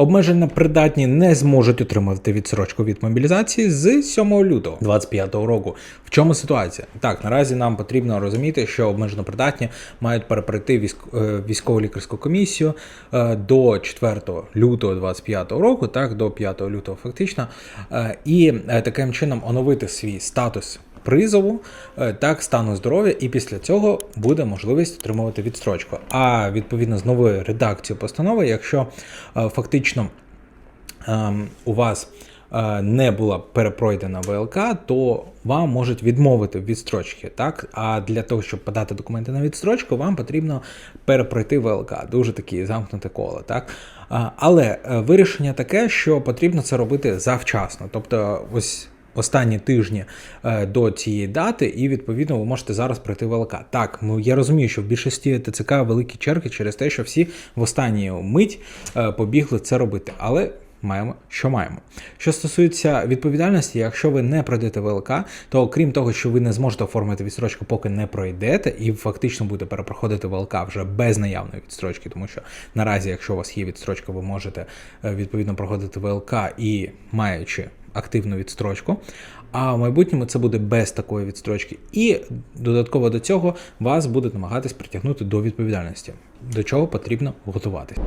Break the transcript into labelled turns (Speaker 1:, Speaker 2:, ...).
Speaker 1: Обмежено придатні не зможуть отримати відсрочку від мобілізації з 7 лютого 2025 року. В чому ситуація? Так, наразі нам потрібно розуміти, що обмежено придатні мають перепройти е, військово-лікарську комісію е, до 4 лютого 2025 року, так до 5 лютого фактично, е, і таким чином оновити свій статус призову, е, так, стану здоров'я, і після цього буде можливість отримувати відстрочку. А відповідно з новою редакцією постанови, якщо е, фактично ем, у вас е, не була перепройдена ВЛК, то вам можуть відмовити в відстрочці. Так? А для того, щоб подати документи на відстрочку, вам потрібно перепройти ВЛК. Дуже таке замкнуте коло. Так? Але вирішення таке, що потрібно це робити завчасно. Тобто, ось. Останні тижні е, до цієї дати, і відповідно ви можете зараз пройти ВЛК. Так, ну, я розумію, що в більшості ТЦК великі черги через те, що всі в останню мить е, побігли це робити. Але маємо, що маємо. Що стосується відповідальності, якщо ви не пройдете ВЛК, то окрім того, що ви не зможете оформити відстрочку, поки не пройдете, і фактично будете перепроходити ВЛК вже без наявної відстрочки, тому що наразі, якщо у вас є відстрочка, ви можете е, відповідно проходити ВЛК і маючи активну відстрочку. А в майбутньому це буде без такої відстрочки. І додатково до цього вас будуть намагатись притягнути до відповідальності, до чого потрібно готуватись.